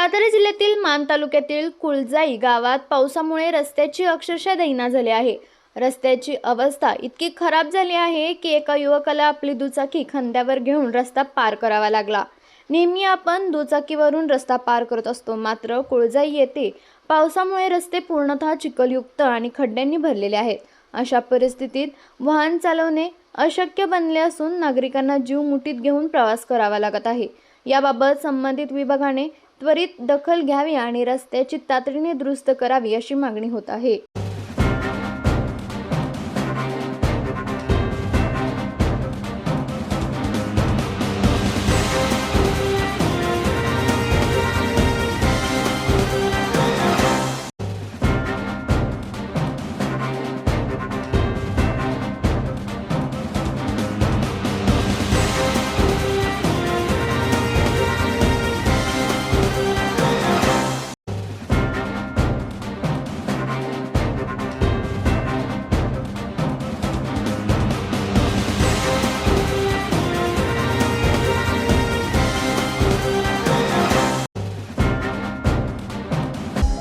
सातारा जिल्ह्यातील मान तालुक्यातील कुळजाई गावात पावसामुळे रस्त्याची अक्षरशः दैना झाली आहे. रस्त्याची अवस्था इतकी खराब झाली आहे की एका युवकाला आपली दुचाकी खांद्यावर घेऊन रस्ता पार करावा लागला. नेहमी आपण दुचाकीवरून रस्ता पार करत असतो मात्र कुळजाई येथे पावसामुळे रस्ते पूर्णतः चिखलयुक्त आणि खड्ड्यांनी भरलेले आहेत. अशा परिस्थितीत वाहन चालवणे अशक्य बनले असून नागरिकांना जीव मुठीत घेऊन प्रवास करावा लागत आहे. याबाबत संबंधित विभागाने त्वरित दखल घ्यावी आणि रस्त्याची तातडीने दुरुस्त करावी अशी मागणी होत आहे.